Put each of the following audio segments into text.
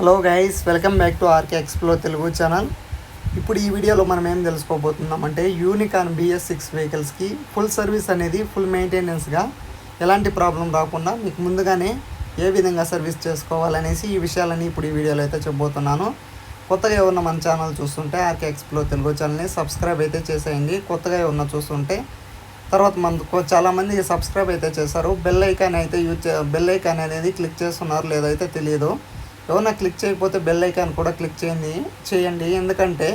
Hello guys welcome back to RK Explo Telugu channel ఇప్పుడు ఈ వీడియోలో మనం ఏం తెలుసుకోబోతున్నాం అంటే యూనికాన్ బిఎస్ సిక్స్ వెహికల్స్కి ఫుల్ సర్వీస్ అనేది ఫుల్ మెయింటెనెన్స్గా ఎలాంటి ప్రాబ్లం రాకుండా మీకు ముందుగానే ఏ విధంగా సర్వీస్ చేసుకోవాలనేసి ఈ విషయాలని ఇప్పుడు ఈ వీడియోలో అయితే చెప్పబోతున్నాను. కొత్తగా ఉన్న మన ఛానల్ చూస్తుంటే ఆర్కే ఎక్స్ప్లో తెలుగు ఛానల్ని సబ్స్క్రైబ్ అయితే చేసేయండి. కొత్తగా ఉన్న చూస్తుంటే తర్వాత మనకు చాలామంది సబ్స్క్రైబ్ అయితే చేశారు. బెల్ ఐకాన్ అయితే యూజ్ చే బెల్ ఐకాన్ అనేది క్లిక్ చేస్తున్నారు లేదైతే తెలియదు. ఎవరైనా క్లిక్ చేయకపోతే బెల్ ఐకాన్ కూడా క్లిక్ చేయండి చేయండి. ఎందుకంటే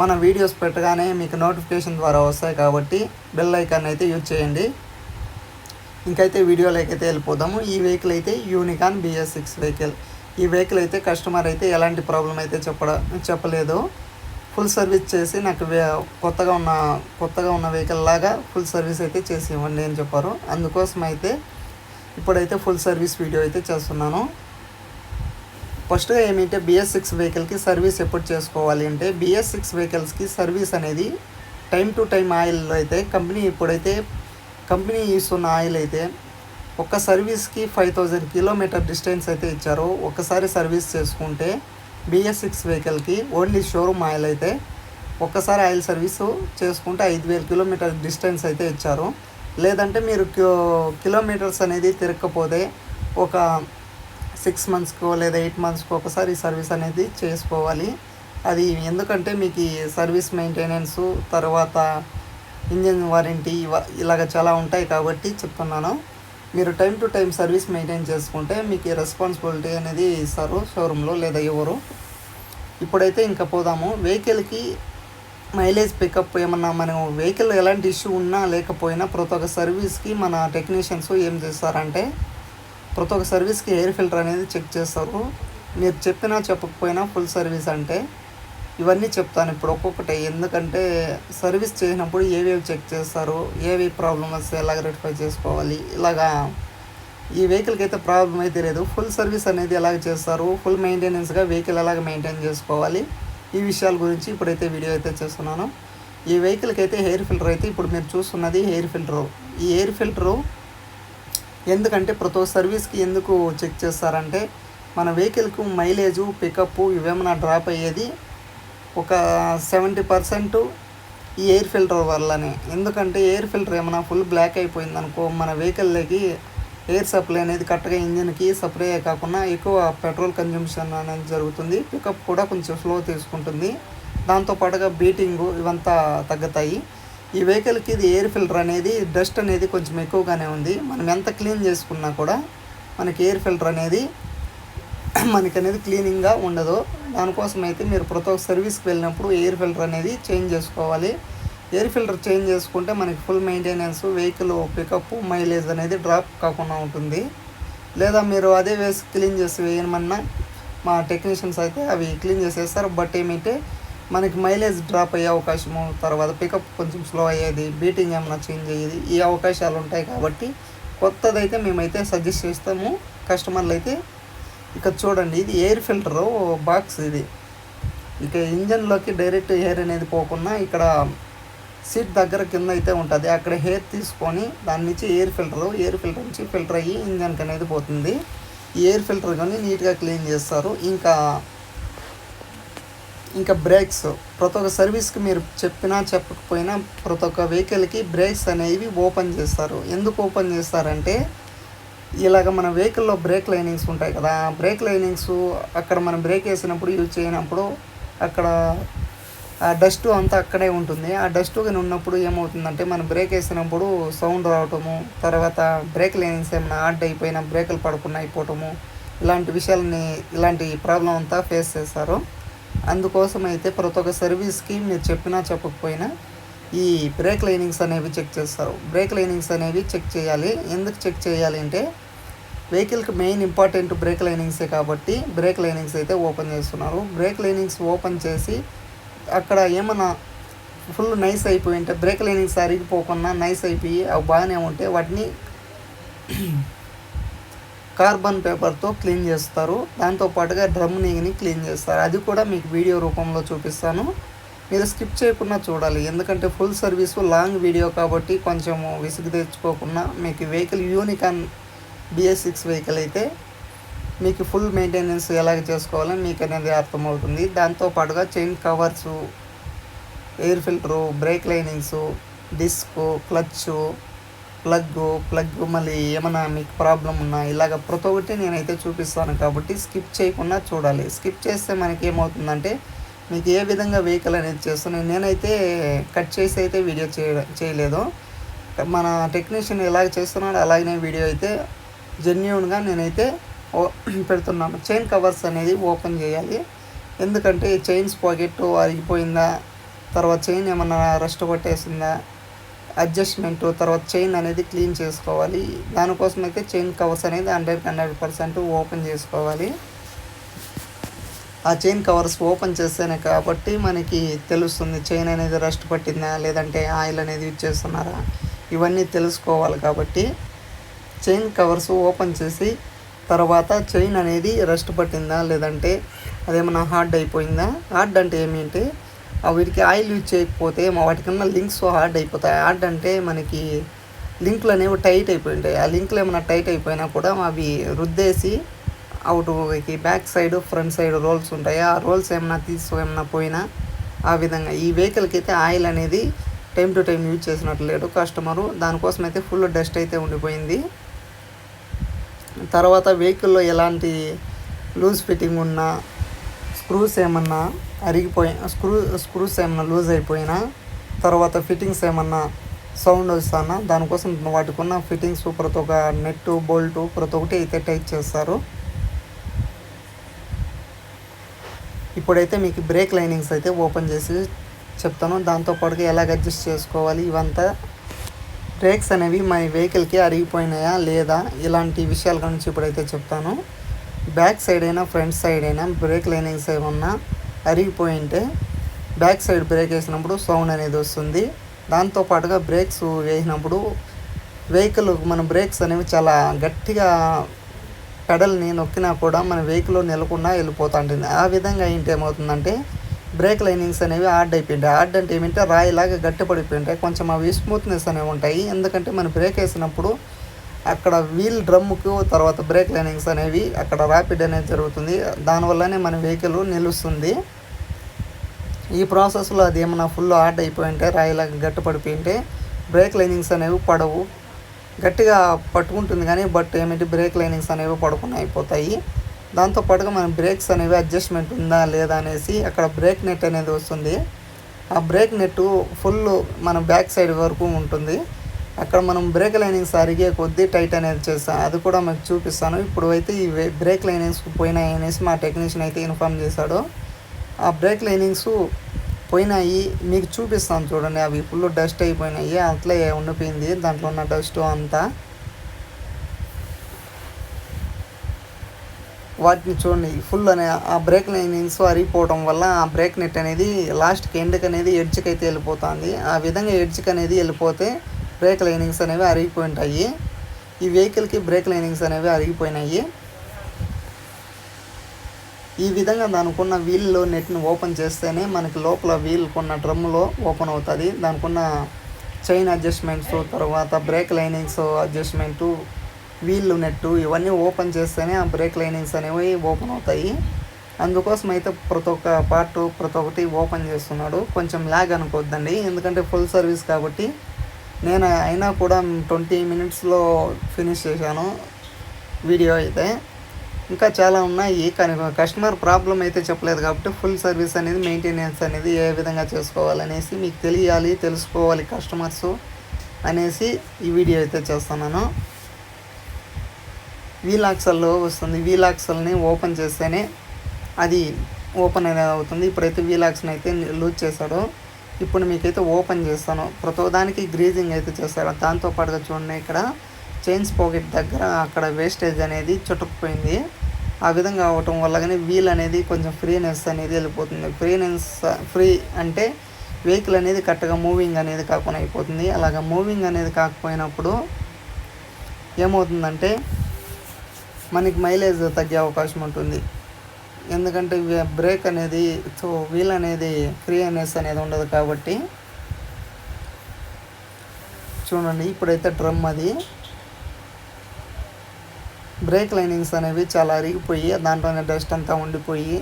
మన వీడియోస్ పెట్టగానే మీకు నోటిఫికేషన్ ద్వారా వస్తాయి కాబట్టి బెల్ ఐకాన్ అయితే యూజ్ చేయండి. ఇంకైతే వీడియోలోకి అయితే వెళ్ళిపోదాము. ఈ వెహికల్ అయితే యూనికాన్ బిఎస్ సిక్స్ వెహికల్ ఈ వెహికల్ అయితే కస్టమర్ అయితే ఎలాంటి ప్రాబ్లం అయితే చెప్పడ చెప్పలేదు. ఫుల్ సర్వీస్ చేసి నాకు కొత్తగా ఉన్న కొత్తగా ఉన్న వెహికల్ లాగా ఫుల్ సర్వీస్ అయితే చేసి ఇవ్వండి అని చెప్పారు. అందుకోసం అయితే ఇప్పుడైతే ఫుల్ సర్వీస్ వీడియో అయితే చేస్తున్నాను. ఫస్ట్గా ఏమిటంటే బిఎస్ సిక్స్ వెహికల్కి సర్వీస్ ఎప్పుడు చేసుకోవాలి అంటే బిఎస్ సిక్స్ వెహికల్స్కి సర్వీస్ అనేది టైం టు టైం ఆయిల్ అయితే కంపెనీ ఇప్పుడైతే కంపెనీ ఇస్తున్న ఆయిల్ అయితే ఒక్క సర్వీస్కి ఫైవ్ థౌజండ్ కిలోమీటర్ డిస్టెన్స్ అయితే ఇచ్చారు. ఒక్కసారి సర్వీస్ చేసుకుంటే బిఎస్ సిక్స్ వెహికల్కి ఓన్లీ షోరూమ్ ఆయిల్ అయితే ఒక్కసారి ఆయిల్ సర్వీసు చేసుకుంటే ఐదు వేల కిలోమీటర్ డిస్టెన్స్ అయితే ఇచ్చారు. లేదంటే మీరు కిలోమీటర్స్ అనేది తిరగకపోతే ఒక సిక్స్ మంత్స్కో లేదా ఎయిట్ మంత్స్కో ఒకసారి ఈ సర్వీస్ అనేది చేసుకోవాలి. అది ఎందుకంటే మీకు ఈ సర్వీస్ మెయింటెనెన్స్ తర్వాత ఇంజిన్ వారంటీ ఇలాగ చాలా ఉంటాయి కాబట్టి చెప్తున్నాను. మీరు time to time service maintain చేసుకుంటే మీకు రెస్పాన్సిబిలిటీ అనేది ఇస్తారు షోరూంలో లేదా ఎవరు. ఇప్పుడైతే ఇంకా పోదాము. వెహికల్కి మైలేజ్ పికప్ ఏమన్నా మనం వెహికల్ ఎలాంటి ఇష్యూ ఉన్నా లేకపోయినా ప్రతి ఒక్క సర్వీస్కి మన టెక్నీషియన్స్ ఏం చేస్తారంటే ప్రతి ఒక్క సర్వీస్కి ఎయిర్ ఫిల్టర్ అనేది చెక్ చేస్తారు. మీరు చెప్పినా చెప్పకపోయినా ఫుల్ సర్వీస్ అంటే ఇవన్నీ చెప్తాను ఇప్పుడు ఒక్కొక్కటి. ఎందుకంటే సర్వీస్ చేసినప్పుడు ఏవేవి చెక్ చేస్తారు? ఏవి ప్రాబ్లమ్ వస్తే ఎలాగ రెక్టిఫై చేసుకోవాలి? ఇలాగా ఈ వెహికల్కి అయితే ప్రాబ్లం అయితే లేదు. ఫుల్ సర్వీస్ అనేది ఎలాగ చేస్తారు? ఫుల్ మెయింటెనెన్స్గా వెహికల్ ఎలాగ మెయింటైన్ చేసుకోవాలి? ఈ విషయాల గురించి ఇప్పుడైతే వీడియో అయితే చేస్తున్నాను. ఈ వెహికల్కి అయితే హెయిర్ ఫిల్టర్ అయితే ఇప్పుడు మీరు చూస్తున్నది హెయిర్ ఫిల్టరు. ఈ ఎయిర్ ఫిల్టరు ఎందుకంటే ప్రతి సర్వీస్కి ఎందుకు చెక్ చేస్తారంటే మన వెహికల్కు మైలేజు పికప్ ఇవేమైనా డ్రాప్ అయ్యేది ఒక సెవెంటీ పర్సెంట్ ఈ ఎయిర్ ఫిల్టర్ వల్లనే. ఎందుకంటే ఎయిర్ ఫిల్టర్ ఏమైనా ఫుల్ బ్లాక్ అయిపోయింది అనుకో మన వెహికల్లోకి ఎయిర్ సప్లై అనేది కరెక్ట్గా ఇంజిన్కి సప్లై కాకుండా ఎక్కువ పెట్రోల్ కన్జంప్షన్ అనేది జరుగుతుంది. పికప్ కూడా కొంచెం స్లో తీసుకుంటుంది. దాంతోపాటుగా బీటింగ్ ఇవంతా తగ్గుతాయి. ఈ వెహికల్కి ఇది ఎయిర్ ఫిల్టర్ అనేది డస్ట్ అనేది కొంచెం ఎక్కువగానే ఉంది. మనం ఎంత క్లీన్ చేసుకున్నా కూడా మనకి ఎయిర్ ఫిల్టర్ అనేది మనకి అనేది క్లీనింగ్గా ఉండదు. దానికోసం అయితే మీరు ప్రతి ఒక్క సర్వీస్కి వెళ్ళినప్పుడు ఎయిర్ ఫిల్టర్ అనేది చేంజ్ చేసుకోవాలి. ఎయిర్ ఫిల్టర్ చేంజ్ చేసుకుంటే మనకి full maintenance vehicle pickup mileage అనేది డ్రాప్ కాకుండా ఉంటుంది. లేదా మీరు అదే వేసి క్లీన్ చేసి వేయమన్నా మా టెక్నీషియన్స్ అయితే అవి క్లీన్ చేసేస్తారు. బట్ ఏమైతే మనకి మైలేజ్ డ్రాప్ అయ్యే అవకాశము తర్వాత పికప్ కొంచెం స్లో అయ్యేది బీటింగ్ ఏమైనా చేంజ్ అయ్యేది ఈ అవకాశాలు ఉంటాయి కాబట్టి కొత్తదైతే మేమైతే సజెస్ట్ చేస్తాము. కస్టమర్లు అయితే ఇక చూడండి ఇది ఎయిర్ ఫిల్టర్ బాక్స్ ఇది. ఇక ఇంజన్లోకి డైరెక్ట్ ఎయిర్ అనేది పోకుండా ఇక్కడ సీట్ దగ్గర కింద అయితే ఉంటుంది. అక్కడ హెయిర్ తీసుకొని దాని నుంచి ఎయిర్ ఫిల్టర్ ఎయిర్ ఫిల్టర్ నుంచి ఫిల్టర్ అయ్యి ఇంజన్కి అనేది పోతుంది. ఈ ఎయిర్ ఫిల్టర్ కానీ నీట్గా క్లీన్ చేస్తారు. ఇంకా ఇంకా బ్రేక్స్. ప్రతి ఒక్క సర్వీస్కి మీరు చెప్పినా చెప్పకపోయినా ప్రతి ఒక్క వెహికల్కి బ్రేక్స్ అనేవి ఓపెన్ చేస్తారు. ఎందుకు ఓపెన్ చేస్తారంటే ఇలాగ మన వెహికల్లో బ్రేక్ లైనింగ్స్ ఉంటాయి కదా బ్రేక్ లైనింగ్స్ అక్కడ మనం బ్రేక్ వేసినప్పుడు యూజ్ చేయనప్పుడు అక్కడ ఆ డస్ట్ అంతా అక్కడే ఉంటుంది. ఆ డస్ట్ కానీ ఉన్నప్పుడు ఏమవుతుందంటే మనం బ్రేక్ వేసినప్పుడు సౌండ్ రావటము తర్వాత బ్రేక్ లైనింగ్స్ ఏమైనా ఆడ్ అయిపోయినా బ్రేకులు పడకుండా అయిపోవటము ఇలాంటి విషయాలని ఇలాంటి ప్రాబ్లం అంతా ఫేస్ చేస్తారు. అందుకోసం అయితే ప్రతి ఒక్క సర్వీస్కి మీరు చెప్పినా చెప్పకపోయినా ఈ బ్రేక్ లైనింగ్స్ అనేవి చెక్ చేస్తారు. బ్రేక్ లైనింగ్స్ అనేవి చెక్ చేయాలి. ఎందుకు చెక్ చేయాలి అంటే వెహికల్కి మెయిన్ ఇంపార్టెంట్ బ్రేక్ లైనింగ్సే కాబట్టి బ్రేక్ లైనింగ్స్ అయితే ఓపెన్ చేస్తున్నారు. బ్రేక్ లైనింగ్స్ ఓపెన్ చేసి అక్కడ ఏమన్నా ఫుల్ నైస్ అయిపోయి ఉంటే బ్రేక్ లైనింగ్స్ అరిగిపోకుండా నైస్ అయిపోయి అవి బాగానే ఉంటే వాటిని కార్బన్ పేపర్తో క్లీన్ చేస్తారు. దాంతో పాటుగా డ్రమ్ నీగిని క్లీన్ చేస్తారు. అది కూడా మీకు వీడియో రూపంలో చూపిస్తాను. మీరు స్కిప్ చేయకుండా చూడాలి. ఎందుకంటే ఫుల్ సర్వీస్ లాంగ్ వీడియో కాబట్టి కొంచెం విసుగు తెచ్చుకోకుండా మీకు vehicle Unicorn BS six vehicle అయితే మీకు ఫుల్ మెయింటెనెన్స్ ఎలాగ చేసుకోవాలో మీకు అనేది అర్థమవుతుంది. దాంతోపాటుగా chain covers air filter brake linings disc clutch plug plug మళ్ళీ ఏమైనా మీకు ప్రాబ్లం ఉన్నా ఇలాగ ప్రతి ఒక్కటి నేనైతే చూపిస్తాను కాబట్టి స్కిప్ చేయకుండా చూడాలి. స్కిప్ చేస్తే మనకి ఏమవుతుందంటే మీకు ఏ విధంగా వెహికల్ అనేది చేస్తున్నాను నేనైతే కట్ చేసి అయితే వీడియో చేయ చేయలేదు. మన టెక్నీషియన్ ఎలాగ చేస్తున్నాడో అలాగనే వీడియో అయితే జెన్యున్గా నేనైతే ఓ- పెడుతున్నాను. చైన్ కవర్స్ అనేది ఓపెన్ చేయాలి. ఎందుకంటే చైన్స్ పాకెట్ అరిగిపోయిందా తర్వాత చైన్ ఏమన్నా రెస్ట్ కొట్టేసిందా అడ్జస్ట్మెంట్ తర్వాత చైన్ అనేది క్లీన్ చేసుకోవాలి. దానికోసం అయితే చైన్ కవర్స్ అనేది హండ్రెడ్ హండ్రెడ్ పర్సెంట్ ఓపెన్ చేసుకోవాలి. ఆ చైన్ కవర్స్ ఓపెన్ చేస్తేనే కాబట్టి మనకి తెలుస్తుంది చైన్ అనేది రస్ట్ పట్టిందా లేదంటే ఆయిల్ అనేది యూజ్ చేస్తున్నారా? ఇవన్నీ తెలుసుకోవాలి కాబట్టి చైన్ కవర్స్ ఓపెన్ చేసి తర్వాత చైన్ అనేది రస్ట్ పట్టిందా లేదంటే అదేమన్నా హార్డ్ అయిపోయిందా? హార్డ్ అంటే ఏమిటి? వీటికి ఆయిల్ యూజ్ చేయకపోతే మా వాటికన్నా లింక్స్ హార్డ్ అయిపోతాయి. హార్డ్ అంటే మనకి లింక్లు అనేవి టైట్ అయిపోయి ఉంటాయి. ఆ లింక్లు ఏమైనా టైట్ అయిపోయినా కూడా అవి రుద్దేసి అవుట్కి back side front side rolls ఉంటాయి. ఆ రోల్స్ ఏమైనా తీసు ఏమైనా పోయినా ఆ విధంగా. ఈ వెహికల్కి అయితే ఆయిల్ అనేది టైం టు టైం యూజ్ చేసినట్లు లేడు కస్టమరు. దానికోసం అయితే ఫుల్ డస్ట్ అయితే ఉండిపోయింది. తర్వాత వెహికల్లో ఎలాంటి లూజ్ ఫిట్టింగ్ ఉన్నా స్క్రూస్ ఏమన్నా అరిగిపోయి స్క్రూ స్క్రూస్ ఏమన్నా లూజ్ అయిపోయినా తర్వాత ఫిట్టింగ్స్ ఏమన్నా సౌండ్ వస్తానా దానికోసం వాటికి ఉన్న ఫిట్టింగ్స్ ప్రతి ఒక్క నెట్ బోల్ట్ ప్రతి ఒక్కటి అయితే టైట్ చేస్తారు. ఇప్పుడైతే మీకు బ్రేక్ లైనింగ్స్ అయితే ఓపెన్ చేసి చెప్తాను. దాంతోపాటుగా ఎలాగ అడ్జస్ట్ చేసుకోవాలి ఇవంతా. బ్రేక్స్ అనేవి మై వెహికల్కి అరిగిపోయినాయా లేదా ఇలాంటి విషయాల గురించి ఇప్పుడైతే చెప్తాను. బ్యాక్ సైడ్ అయినా ఫ్రంట్ సైడ్ అయినా బ్రేక్ లైనింగ్స్ ఏమన్నా అరిగిపోయింటే బ్యాక్ సైడ్ బ్రేక్ వేసినప్పుడు సౌండ్ అనేది వస్తుంది. దాంతోపాటుగా బ్రేక్స్ వేసినప్పుడు వెహికల్ మన బ్రేక్స్ అనేవి చాలా గట్టిగా పెడల్ని నొక్కినా కూడా మన వెహికల్లో నిలకుండా వెళ్ళిపోతూ ఉంటుంది ఆ విధంగా ఏంటి ఏమవుతుందంటే బ్రేక్ లైనింగ్స్ అనేవి హార్డ్ అయిపోయింటాయి. హార్డ్ అంటే ఏమంటే రాయిలాగా గట్టిపడిపోయింటాయి. కొంచెం అవి స్మూత్నెస్ అనేవి ఉంటాయి. ఎందుకంటే మనం బ్రేక్ వేసినప్పుడు అక్కడ వీల్ డ్రమ్ముకు తర్వాత బ్రేక్ లైనింగ్స్ అనేవి అక్కడ ర్యాపిడ్ అనేది జరుగుతుంది. దానివల్లనే మన వెహికల్ నిలుస్తుంది. ఈ ప్రాసెస్లో అది ఏమైనా ఫుల్ హార్డ్ అయిపోయి ఉంటే రాయిలాగా గట్టి పడిపోయి ఉంటే బ్రేక్ లైనింగ్స్ అనేవి పడవు. గట్టిగా పట్టుకుంటుంది కానీ బట్ ఏమిటి బ్రేక్ లైనింగ్స్ అనేవి పడకుండా అయిపోతాయి. దాంతోపాటుగా మన బ్రేక్స్ అనేవి అడ్జస్ట్మెంట్ ఉందా లేదా అనేసి అక్కడ బ్రేక్ నెట్ అనేది వస్తుంది. ఆ బ్రేక్ నెట్ ఫుల్ మన బ్యాక్ సైడ్ వరకు ఉంటుంది. అక్కడ మనం బ్రేక్ లైనింగ్స్ అరిగే కొద్దీ టైట్ అనేది చేస్తాం అది కూడా మీకు చూపిస్తాను. ఇప్పుడు అయితే ఈ వే- బ్రేక్ లైనింగ్స్ పోయినాయి అనేసి మా టెక్నీషియన్ అయితే ఇన్ఫామ్ చేశాడు. ఆ బ్రేక్ లైనింగ్స్ పోయినాయి మీకు చూపిస్తాను చూడండి అవి ఫుల్ డస్ట్ అయిపోయినాయి అట్లే ఉండిపోయింది దాంట్లో ఉన్న డస్ట్ అంతా. వాటిని చూడండి ఫుల్ అనే ఆ బ్రేక్ లైనింగ్స్ అరిగిపోవడం వల్ల ఆ బ్రేక్ నెట్ అనేది లాస్ట్కి ఎండ్కి అనేది ఎడ్జ్కి అయితే వెళ్ళిపోతుంది. ఆ విధంగా ఎడ్జ్కి అనేది వెళ్ళిపోతే బ్రేక్ లైనింగ్స్ అనేవి అరిగిపోయి ఉంటాయి. ఈ వెహికల్కి బ్రేక్ లైనింగ్స్ అనేవి అరిగిపోయినాయి. ఈ విధంగా దానికున్న వీల్లో నెట్ని ఓపెన్ చేస్తేనే మనకి లోపల వీల్కున్న కొన్న డ్రమ్ములో ఓపెన్ అవుతుంది. దానికున్న చైన్ అడ్జస్ట్మెంట్స్ తర్వాత బ్రేక్ లైనింగ్స్ అడ్జస్ట్మెంటు వీళ్ళు నెట్టు ఇవన్నీ ఓపెన్ చేస్తేనే ఆ బ్రేక్ లైనింగ్స్ అనేవి ఓపెన్ అవుతాయి. అందుకోసం అయితే ప్రతి ఒక్క పార్ట్ ప్రతి ఒక్కటి ఓపెన్ చేస్తున్నాడు. కొంచెం ల్యాగ్ అనుకోవద్దండి. ఎందుకంటే ఫుల్ సర్వీస్ కాబట్టి నేను అయినా కూడా ట్వంటీ మినిట్స్లో ఫినిష్ చేశాను వీడియో అయితే. ఇంకా చాలా ఉన్నాయి. కానీ కస్టమర్ ప్రాబ్లం అయితే చెప్పలేదు కాబట్టి ఫుల్ సర్వీస్ అనేది మెయింటెనెన్స్ అనేది ఏ విధంగా చేసుకోవాలనేసి మీకు తెలియాలి తెలుసుకోవాలి కస్టమర్స్ అనేసి ఈ వీడియో అయితే చేస్తున్నాను. వీలాక్సల్లో వస్తుంది. వీలాక్సల్ని ఓపెన్ చేస్తేనే అది ఓపెన్ అనేది అవుతుంది. ఇప్పుడైతే వీలాక్స్ని అయితే లూజ్ చేశాడు. ఇప్పుడు మీకైతే ఓపెన్ చేస్తాను. ప్రతి దానికి గ్రీజింగ్ అయితే చేస్తాడు దాంతోపాటుగా చూడండి ఇక్కడ. చైన్స్ పాకెట్ దగ్గర అక్కడ వేస్టేజ్ అనేది చుట్టుకుపోయింది. ఆ విధంగా అవటం వల్ల కానీ వీల్ అనేది కొంచెం ఫ్రీనెస్ అనేది వెళ్ళిపోతుంది. ఫ్రీనెస్ ఫ్రీ అంటే వెహికల్ అనేది కరెక్ట్గా మూవింగ్ అనేది కాకుండా అయిపోతుంది. అలాగ మూవింగ్ అనేది కాకపోయినప్పుడు ఏమవుతుందంటే మనకి మైలేజ్ తగ్గే అవకాశం ఉంటుంది. ఎందుకంటే బ్రేక్ అనేది సో వీల్ అనేది ఫ్రీనెస్ అనేది ఉండదు కాబట్టి చూడండి. ఇప్పుడైతే డ్రమ్ అది. బ్రేక్ లైనింగ్స్ అనేవి చాలా అరిగిపోయి దాంట్లోనే డస్ట్ అంతా ఉండిపోయి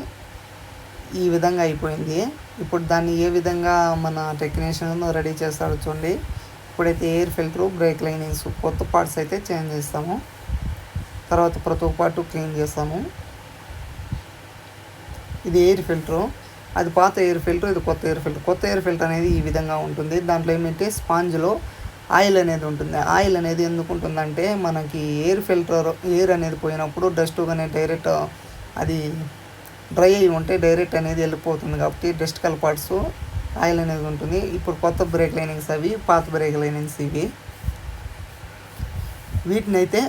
ఈ విధంగా అయిపోయింది. ఇప్పుడు దాన్ని ఏ విధంగా మన టెక్నీషియన్ రెడీ చేస్తాడో చూడండి. ఇప్పుడైతే ఎయిర్ ఫిల్టర్ బ్రేక్ లైనింగ్స్ కొత్త పార్ట్స్ అయితే చేంజ్ చేస్తాము. తర్వాత ప్రతి ఒక్క పార్ట్ క్లీన్ చేస్తాము. ఇది ఎయిర్ ఫిల్టరు. అది పాత ఎయిర్ ఫిల్టర్ ఇది కొత్త ఎయిర్ ఫిల్టర్. కొత్త ఎయిర్ ఫిల్టర్ అనేది ఈ విధంగా ఉంటుంది. దాంట్లో ఏమంటే స్పాంజ్లో ఆయిల్ అనేది ఉంటుంది. ఆయిల్ అనేది ఎందుకు ఉంటుందంటే మనకి ఎయిర్ ఫిల్టర్ ఎయిర్ అనేది పోయినప్పుడు డస్ట్ కానీ డైరెక్ట్ అది డ్రై అయి ఉంటే డైరెక్ట్ అనేది వెళ్ళిపోతుంది కాబట్టి డస్ట్ కల్ పార్ట్స్ ఆయిల్ అనేది ఉంటుంది. ఇప్పుడు కొత్త బ్రేక్ లైనింగ్స్ అవి పాత బ్రేక్ లైనింగ్స్ ఇవి. వీటిని అయితే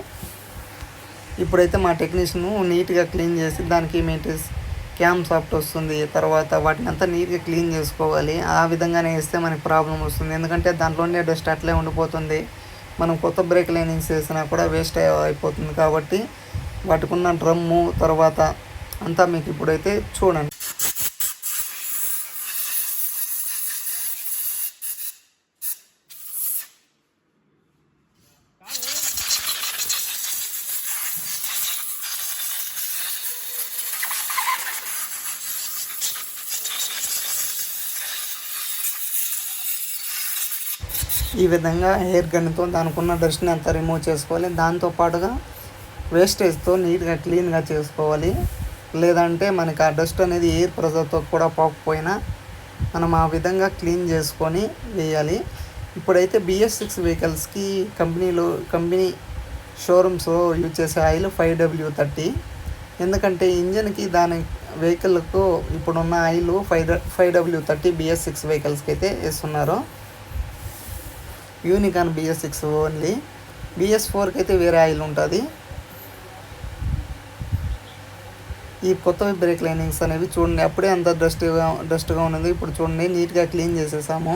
ఇప్పుడైతే మా టెక్నీషియన్ నీట్గా క్లీన్ చేసి దానికి మెయింటెన్స్ క్యామ్ సాఫ్ట్ వస్తుంది తర్వాత వాటిని అంతా నీట్గా క్లీన్ చేసుకోవాలి. ఆ విధంగానే వేస్తే మనకి ప్రాబ్లం వస్తుంది. ఎందుకంటే దాంట్లోనే డస్ట్ అట్లే ఉండిపోతుంది. మనం కొత్త బ్రేక్ లైనింగ్స్ వేసినా కూడా వేస్ట్ అయిపోతుంది కాబట్టి వాటికి ఉన్న డ్రమ్ము తర్వాత అంతా మీకు ఇప్పుడైతే చూడండి. విధంగా హెయిర్ గన్తో దానికి ఉన్న డస్ట్ని అంతా రిమూవ్ చేసుకోవాలి. దాంతో పాటుగా వేస్టేజ్తో నీట్గా క్లీన్గా చేసుకోవాలి. లేదంటే మనకి ఆ డస్ట్ అనేది ఎయిర్ ప్రెజర్తో కూడా పోకపోయినా మనం ఆ విధంగా క్లీన్ చేసుకొని వేయాలి. ఇప్పుడైతే బిఎస్ సిక్స్ వెహికల్స్కి కంపెనీలో కంపెనీ షోరూమ్స్ యూజ్ చేసే ఆయిల్ ఫైవ్ డబ్ల్యూ థర్టీ ఎందుకంటే ఇంజన్కి దాని వెహికల్కు ఇప్పుడున్న oil five five W thirty BS six వెహికల్స్కి అయితే వేస్తున్నారు. Unicorn BS six only BS ఫోర్కి అయితే వేరే ఆయిల్ ఉంటుంది. ఈ కొత్త బ్రేక్ లైనింగ్స్ అనేవి చూడండి. అప్పుడే అంత డస్ట్గా డస్ట్గా ఉన్నది. ఇప్పుడు చూడండి నీట్గా క్లీన్ చేసేసాము.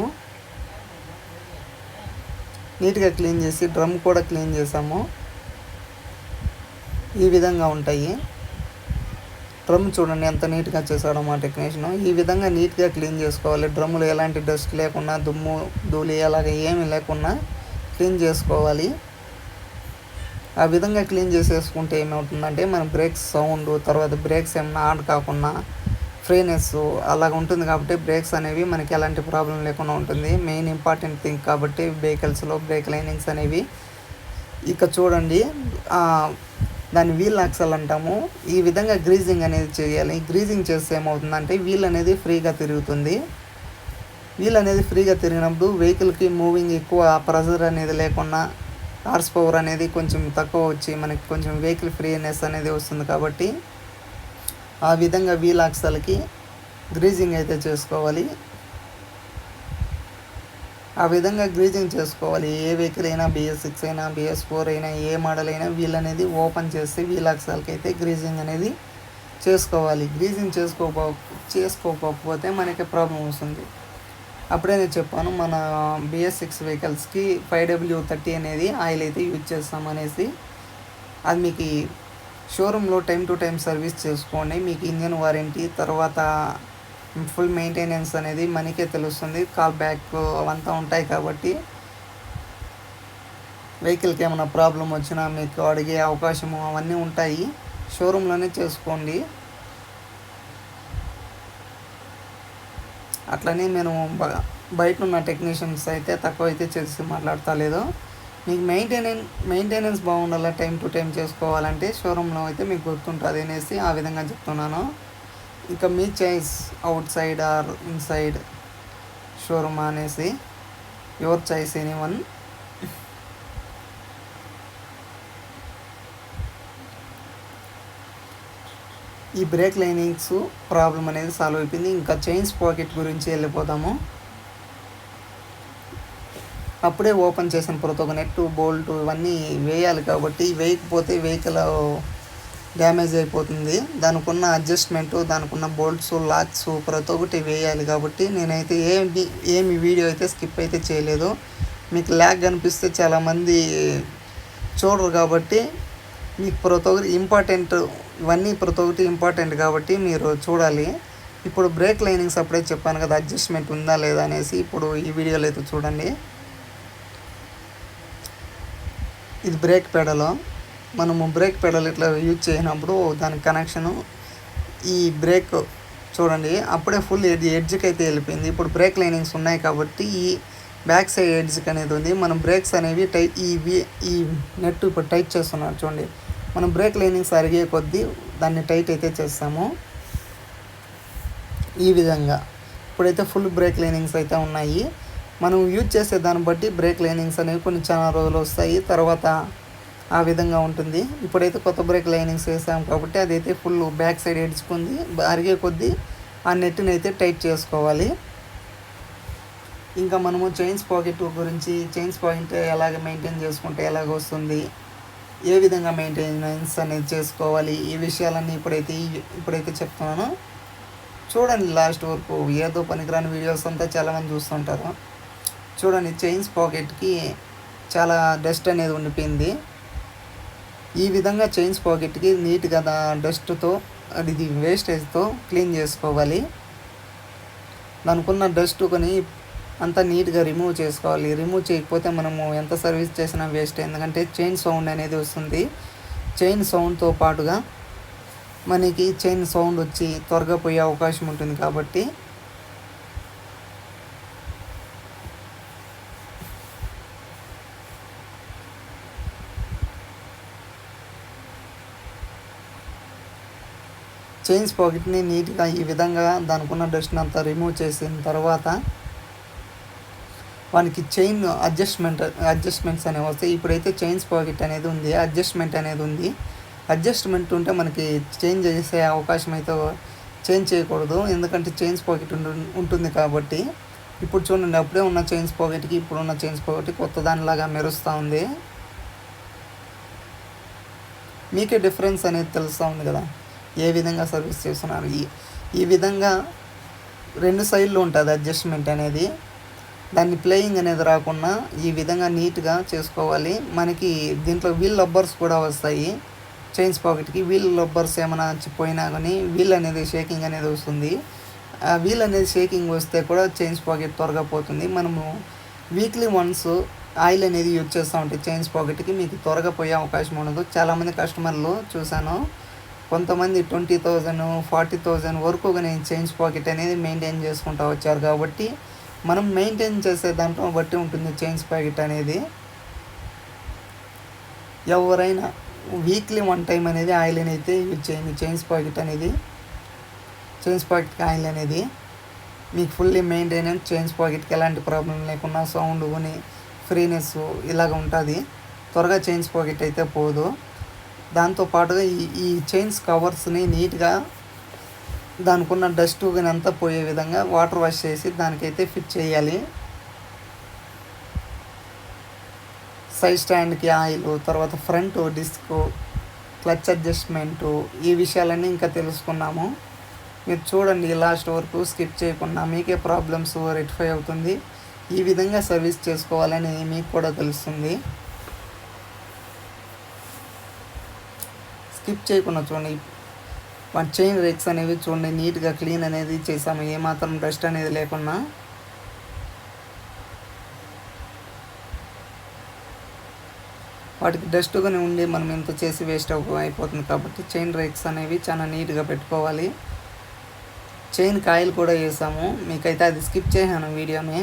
నీట్గా క్లీన్ చేసి డ్రమ్ కూడా క్లీన్ చేసాము. ఈ విధంగా ఉంటాయి. డ్రమ్ చూడండి ఎంత నీట్గా చేశాడో మా టెక్నీషియన్. ఈ విధంగా నీట్గా క్లీన్ చేసుకోవాలి. డ్రమ్ములు ఎలాంటి డస్ట్ లేకుండా దుమ్ము ధూళి అలాగే ఏమీ లేకుండా క్లీన్ చేసుకోవాలి. ఆ విధంగా క్లీన్ చేసేసుకుంటే ఏమవుతుందంటే మన బ్రేక్స్ సౌండ్ తర్వాత బ్రేక్స్ ఏమైనా ఆన్ కాకుండా ఫ్రీనెస్ అలాగ ఉంటుంది కాబట్టి బ్రేక్స్ అనేవి మనకి ఎలాంటి ప్రాబ్లం లేకుండా ఉంటుంది. మెయిన్ ఇంపార్టెంట్ థింగ్ కాబట్టి వెహికల్స్లో బ్రేక్ లైనింగ్స్ అనేవి. ఇక చూడండి దాన్ని వీల్ యాక్సల్ అంటాము. ఈ విధంగా గ్రీజింగ్ అనేది చేయాలి. గ్రీజింగ్ చేస్తే ఏమవుతుందంటే వీల్ అనేది ఫ్రీగా తిరుగుతుంది. వీల్ అనేది ఫ్రీగా తిరిగినప్పుడు వెహికల్కి మూవింగ్ ఎక్కువ ప్రెజర్ అనేది లేకుండా హార్స్ పవర్ అనేది కొంచెం తక్కువ వచ్చి మనకి కొంచెం వెహికల్ ఫ్రీనెస్ అనేది వస్తుంది కాబట్టి ఆ విధంగా వీల్ యాక్సల్కి గ్రీజింగ్ అయితే చేసుకోవాలి. ఆ విధంగా గ్రీజింగ్ చేసుకోవాలి. ఏ వెహికల్ అయినా బిఎస్ సిక్స్ అయినా బిఎస్ ఫోర్ అయినా ఏ మోడల్ అయినా వీల్ అనేది ఓపెన్ చేస్తే వీల్ అక్సాలకి అయితే గ్రీజింగ్ అనేది చేసుకోవాలి. గ్రీజింగ్ చేసుకోపో చేసుకోకపోతే మనకి ప్రాబ్లం వస్తుంది. అప్పుడే నేను చెప్పాను మన బిఎస్ సిక్స్ వెహికల్స్కి ఫైవ్ డబ్ల్యూ థర్టీ అనేది ఆయిల్ అయితే యూజ్ చేస్తాం అనేసి. అది మీకు షోరూంలో టైం టు టైం సర్వీస్ చేసుకోండి. మీకు ఇంజన్ వారంటీ తర్వాత ఫుల్ మెయింటెనెన్స్ అనేది మనకే తెలుస్తుంది. కాల్ బ్యాక్ అవంతా ఉంటాయి కాబట్టి వెహికల్కి ఏమైనా ప్రాబ్లం వచ్చినా మీకు అడిగే అవకాశము అవన్నీ ఉంటాయి. షోరూంలోనే చేసుకోండి. అట్లనే నేను బయట ఉన్న టెక్నీషియన్స్ అయితే తక్కువ అయితే చేసి మాట్లాడతా లేదు. మీకు మెయింటెనెన్స్ మెయింటెనెన్స్ బాగుండాలి టైం టు టైం చేసుకోవాలంటే షోరూంలో అయితే మీకు గుర్తుంటుంది అనేసి ఆ విధంగా చెప్తున్నాను. ఇక మీ choice outside or inside showroom అనేసి యువర్ చాయిస్ ఎనీ వన్ ఈ బ్రేక్ లైనింగ్స్ ప్రాబ్లం అనేది సాల్వ్ అయిపోయింది. ఇంకా చైన్స్ పాకెట్ గురించి వెళ్ళిపోతాము అప్పుడే ఓపెన్ చేసిన ప్రతి ఒక్క నెట్ బోల్ట్ ఇవన్నీ వేయాలి కాబట్టి వేయకపోతే వెహికల్ డ్యామేజ్ అయిపోతుంది. దానికి ఉన్న అడ్జస్ట్మెంటు దానికి ఉన్న బోల్ట్స్ లాక్స్ ప్రతి ఒక్కటి వేయాలి కాబట్టి నేనైతే ఏమి ఏమి వీడియో అయితే స్కిప్ అయితే చేయలేదు. మీకు ల్యాగ్ కనిపిస్తే చాలామంది చూడరు కాబట్టి మీకు ప్రతి ఒక్కటి ఇంపార్టెంట్ ఇవన్నీ ప్రతి ఒక్కటి ఇంపార్టెంట్ కాబట్టి మీరు చూడాలి. ఇప్పుడు బ్రేక్ లైనింగ్స్ అప్పుడే చెప్పాను కదా అడ్జస్ట్మెంట్ ఉందా లేదా అనేసి ఇప్పుడు ఈ వీడియోలో అయితే చూడండి. ఇది బ్రేక్ పెడలో మనము బ్రేక్ పెడల్ ఇట్లా యూజ్ చేసినప్పుడు దాని కనెక్షను ఈ బ్రేక్ చూడండి అప్పుడే ఫుల్ ఎడ్జ్ ఎడ్జ్కి అయితే వెళ్ళిపోయింది. ఇప్పుడు బ్రేక్ లైనింగ్స్ ఉన్నాయి కాబట్టి ఈ బ్యాక్ సైడ్ ఎడ్జ్కి అనేది ఉంది. మనం బ్రేక్స్ అనేవి టైట్ ఈ వి- ఈ నెట్ ఇప్పుడు టైట్ చేస్తున్నాం చూడండి. మనం బ్రేక్ లైనింగ్స్ అరిగే కొద్దీ దాన్ని టైట్ అయితే చేస్తాము. ఈ విధంగా. ఇప్పుడైతే ఫుల్ బ్రేక్ లైనింగ్స్ అయితే ఉన్నాయి. మనం యూజ్ చేసే దాన్ని బట్టి బ్రేక్ లైనింగ్స్ అనేవి కొన్ని చాలా రోజులు వస్తాయి. తర్వాత ఆ విధంగా ఉంటుంది. ఇప్పుడైతే కొత్త బ్రేక్ లైనింగ్స్ వేసాం కాబట్టి అదైతే ఫుల్ బ్యాక్ సైడ్ ఎడ్చుకుంది అరిగే కొద్దీ ఆ నెట్ని అయితే టైట్ చేసుకోవాలి. ఇంకా మనము చైన్స్ పాకెట్ గురించి చైన్స్ పాయింట్ ఎలాగ మెయింటైన్ చేసుకుంటే ఎలాగ వస్తుంది ఏ విధంగా మెయింటెనెన్స్ అనేది చేసుకోవాలి ఈ విషయాలన్నీ ఇప్పుడైతే ఇప్పుడైతే చెప్తున్నాను. చూడండి లాస్ట్ వరకు ఏదో పనికిరాని వీడియోస్ అంతా చాలామంది చూస్తుంటారు. చూడండి చైన్స్ పాకెట్కి చాలా డస్ట్ అనేది ఉండిపోయింది. ఈ విధంగా చైన్స్ పాకెట్కి నీట్గా డస్ట్తో అది ఇది వేస్టేజ్తో క్లీన్ చేసుకోవాలి. దానికున్న డస్ట్ కొని అంతా నీట్గా రిమూవ్ చేసుకోవాలి. రిమూవ్ చేయకపోతే మనము ఎంత సర్వీస్ చేసినా వేస్ట్. ఎందుకంటే చైన్ సౌండ్ అనేది వస్తుంది. చైన్ సౌండ్తో పాటుగా మనకి చైన్ సౌండ్ వచ్చి త్వరగా పోయే అవకాశం ఉంటుంది కాబట్టి చైన్స్ పాకెట్ని నీట్గా ఈ విధంగా దానికి ఉన్న డస్ట్ని అంతా రిమూవ్ చేసిన తర్వాత వానికి చైన్ అడ్జస్ట్మెంట్ అడ్జస్ట్మెంట్స్ అనేవి వస్తాయి. ఇప్పుడైతే చైన్స్ పాకెట్ అనేది ఉంది అడ్జస్ట్మెంట్ అనేది ఉంది. అడ్జస్ట్మెంట్ ఉంటే మనకి చేంజ్ చేసే అవకాశం అయితే చేంజ్ చేయకూడదు. ఎందుకంటే చైన్స్ పాకెట్ ఉంటుంది కాబట్టి. ఇప్పుడు చూడండి అప్పుడే ఉన్న చైన్స్ పాకెట్కి ఇప్పుడు ఉన్న చైన్స్ పాకెట్కి కొత్త దానిలాగా మెరుస్తూ ఉంది. మీకే డిఫరెన్స్ అనేది తెలుస్తూ ఉంది కదా? ఏ విధంగా సర్వీస్ చేస్తున్నారు? ఈ ఈ విధంగా రెండు సైడ్లు ఉంటుంది అడ్జస్ట్మెంట్ అనేది. దాన్ని ప్లేయింగ్ అనేది రాకుండా ఈ విధంగా నీట్గా చేసుకోవాలి. మనకి దీంట్లో వీల్ లబ్బర్స్ కూడా వస్తాయి. చైన్స్ పాకెట్కి వీల్ లబ్బర్స్ ఏమైనా పోయినా కానీ వీల్ అనేది షేకింగ్ అనేది వస్తుంది. ఆ వీల్ అనేది షేకింగ్ వస్తే కూడా చైన్స్ పాకెట్ త్వరగా పోతుంది. మనము వీక్లీ వన్స్ ఆయిల్ అనేది యూజ్ చేస్తూ ఉంటే చైన్స్ పాకెట్కి మీకు త్వరగా పోయే అవకాశం ఉండదు. చాలామంది కస్టమర్లు చూశాను. కొంతమంది ట్వంటీ థౌజండ్ ఫార్టీ థౌజండ్ వరకు నేను చేంజ్ పాకెట్ అనేది మెయింటైన్ చేసుకుంటూ వచ్చారు కాబట్టి మనం మెయింటైన్ చేసే దాంట్లో బట్టి ఉంటుంది చేంజ్ ప్యాకెట్ అనేది. ఎవరైనా వీక్లీ వన్ టైం అనేది ఆయిల్ అయితే యూజ్ చేయండి చేంజ్ ప్యాకెట్ అనేది. చేంజ్ ప్యాకెట్ ఆయిల్ అనేది. మీకు ఫుల్లీ మెయింటెనెన్స్ చేంజ్ పాకెట్కి ఎలాంటి ప్రాబ్లం లేకుండా సౌండ్ కొని ఫ్రీనెస్ ఇలాగ ఉంటుంది. త్వరగా చేంజ్ పాకెట్ అయితే పోదు. దాంతో పాటుగా ఈ ఈ చైన్స్ కవర్స్ని నీట్గా దానికి ఉన్న డస్ట్ కానీ అంతా పోయే విధంగా వాటర్ వాష్ చేసి దానికైతే ఫిట్ చేయాలి. సైడ్ స్టాండ్కి ఆయిల్ తర్వాత ఫ్రంట్ డిస్క్ క్లచ్ అడ్జస్ట్మెంటు ఈ విషయాలన్నీ ఇంకా తెలుసుకున్నాము. మీరు చూడండి లాస్ట్ వరకు స్కిప్ చేయకుండా మీకే ప్రాబ్లమ్స్ రెక్టిఫై అవుతుంది. ఈ విధంగా సర్వీస్ చేసుకోవాలని మీకు కూడా తెలుస్తుంది. స్కిప్ చేయకుండా చూడండి. మన చైన్ రేక్స్ అనేవి చూడండి నీట్గా క్లీన్ అనేది చేసాము ఏమాత్రం డస్ట్ అనేది లేకుండా. వాటికి డస్ట్ కానీ ఉండి మనం ఇంత చేసి వేస్ట్ అయిపోతుంది కాబట్టి చైన్ రేక్స్ అనేవి చాలా నీట్గా పెట్టుకోవాలి. చైన్ కాయలు కూడా వేసాము. మీకైతే అది స్కిప్ చేశాను వీడియోని.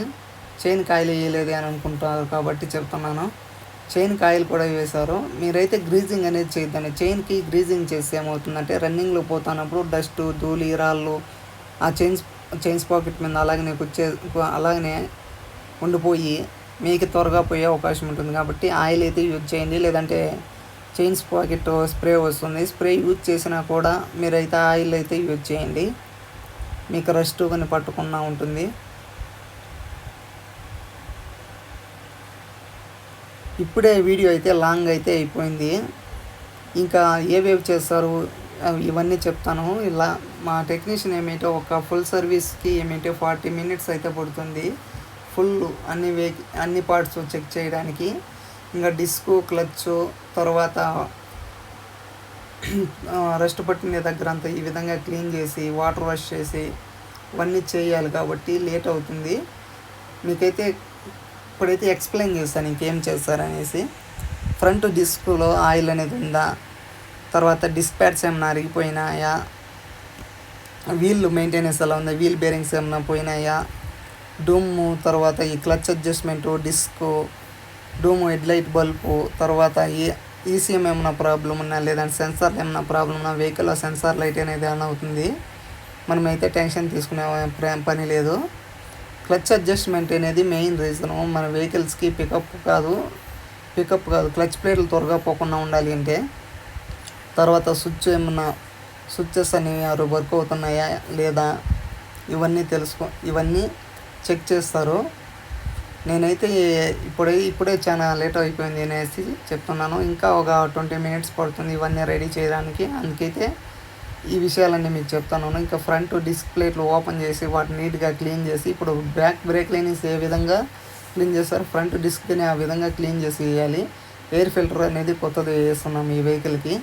చైన్ కాయలు వేయలేదు అని అనుకుంటున్నారు కాబట్టి చెప్తున్నాను. చైన్ కాయలు కూడా వేశారు. మీరైతే గ్రీజింగ్ అనేది చేయొద్దండి. చైన్కి గ్రీజింగ్ చేస్తే ఏమవుతుందంటే రన్నింగ్లో పోతున్నప్పుడు డస్ట్ ధూళి రాళ్ళు ఆ చైన్స్ చైన్స్ పాకెట్ మీద అలాగనే కుచ్చే అలాగనే ఉండిపోయి మీకు త్వరగా పోయే అవకాశం ఉంటుంది. కాబట్టి ఆయిల్ అయితే యూజ్ చేయండి. లేదంటే చైన్స్ పాకెట్ స్ప్రే వస్తుంది. స్ప్రే యూజ్ చేసినా కూడా మీరైతే ఆయిల్ అయితే యూజ్ చేయండి. మీకు రస్ట్ కానీ పట్టకుండా ఉంటుంది. ఇప్పుడే వీడియో అయితే లాంగ్ అయితే అయిపోయింది. ఇంకా ఏవేవి చేస్తారు ఇవన్నీ చెప్తాను. ఇలా మా టెక్నీషియన్ ఏమిటో ఒక ఫుల్ సర్వీస్కి ఏమిటో ఫార్టీ మినిట్స్ అయితే పడుతుంది ఫుల్ అన్ని వే అన్ని పార్ట్స్ చెక్ చేయడానికి. ఇంకా డిస్క్ క్లచ్ తర్వాత రెస్ట్ పట్టిన దగ్గర అంతా ఈ విధంగా క్లీన్ చేసి వాటర్ వాష్ చేసి ఇవన్నీ చేయాలి కాబట్టి లేట్ అవుతుంది. మీకైతే ఇప్పుడైతే ఎక్స్ప్లెయిన్ చేస్తాను ఇంకేం చేస్తారనేసి. ఫ్రంట్ డిస్క్లో ఆయిల్ అనేది ఉందా? తర్వాత డిస్క్ ప్యాడ్స్ ఏమైనా అరిగిపోయినాయా? వీల్ మెయింటెనెన్స్ ఎలా ఉందా? వీల్ బేరింగ్స్ ఏమైనా పోయినాయా? డూమ్ తర్వాత ఈ clutch adjustment disc drum headlight bulb తర్వాత ఈ ఈసీఎం ఏమైనా ప్రాబ్లం ఉన్నా లేదంటే సెన్సార్ ఏమైనా ప్రాబ్లం ఉన్నా వెహికల్లో సెన్సార్ లైట్ అనేది ఆన్ అవుతుంది. మనమైతే టెన్షన్ తీసుకునే పని లేదు. క్లచ్ అడ్జస్ట్మెంట్ అనేది మెయిన్ రీజను. మన వెహికల్స్కి పికప్ కాదు పికప్ కాదు క్లచ్ ప్లేట్లు త్వరగా పోకుండా ఉండాలి అంటే. తర్వాత స్విచ్ ఏమన్నా స్విచ్చెస్ అనేవి అవి వర్క్ అవుతున్నాయా లేదా ఇవన్నీ తెలుసుకో ఇవన్నీ చెక్ చేస్తారు. నేనైతే ఇప్పుడే ఇప్పుడే చాలా లేట్ అయిపోయింది అనేసి చెప్తున్నాను. ఇంకా ఒక ట్వంటీ మినిట్స్ పడుతుంది ఇవన్నీ రెడీ చేయడానికి. అందుకైతే ఈ విషయాలన్నీ మీకు చెప్తాను. ఇంకా ఫ్రంట్ డిస్ప్లేట్లు ఓపెన్ చేసి వాటిని నీట్గా క్లీన్ చేసి ఇప్పుడు బ్యాక్ బ్రేక్ లైనింగ్స్ ఏ విధంగా క్లీన్ చేస్తారు? ఫ్రంట్ డిస్క్ని ఆ విధంగా క్లీన్ చేసి వేయాలి. ఎయిర్ ఫిల్టర్ అనేది కొత్తది వేస్తున్నాం ఈ వెహికల్కి.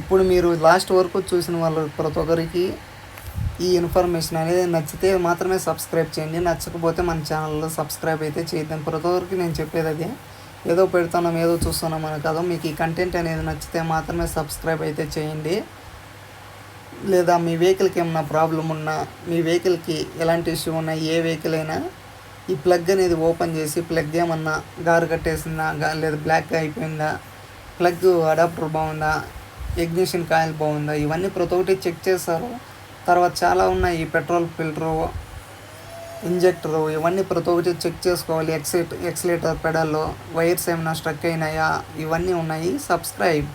ఇప్పుడు మీరు లాస్ట్ వరకు చూసిన వాళ్ళు ప్రతి ఒక్కరికి ఈ ఇన్ఫర్మేషన్ అనేది నచ్చితే మాత్రమే సబ్స్క్రైబ్ చేయండి. నచ్చకపోతే మన ఛానల్లో సబ్స్క్రైబ్ అయితే చేద్దాం ప్రతి ఒక్కరికి నేను చెప్పేది అదే. ఏదో పెడుతున్నాం ఏదో చూస్తున్నాం అని కాదు. మీకు ఈ కంటెంట్ అనేది నచ్చితే మాత్రమే సబ్స్క్రైబ్ అయితే చేయండి. లేదా మీ వెహికల్కి ఏమన్నా ప్రాబ్లం ఉన్నా మీ వెహికల్కి ఎలాంటి ఇష్యూ ఉన్నా ఏ వెహికల్ అయినా ఈ ప్లగ్ అనేది ఓపెన్ చేసి ప్లగ్ ఏమన్నా గారు కట్టేసిందా లేదా బ్లాక్ అయిపోయిందా ప్లగ్ అడాప్టర్ బాగుందా ఎగ్నిషన్ కాయిల్ బాగుందా ఇవన్నీ ప్రతి ఒక్కటి చెక్ చేస్తారు తర్వాత చాలా ఉన్నాయి ఈ పెట్రోల్ ఫిల్టరు ఇంజెక్టరు ఇవన్నీ ప్రతి ఒక్కటి చెక్ చేసుకోవాలి. ఎక్సైట్ ఎక్సలేటర్ పెడల్లో వైర్స్ ఏమైనా స్ట్రక్ అయినాయా? ఇవన్నీ ఉన్నాయి. సబ్స్క్రైబ్.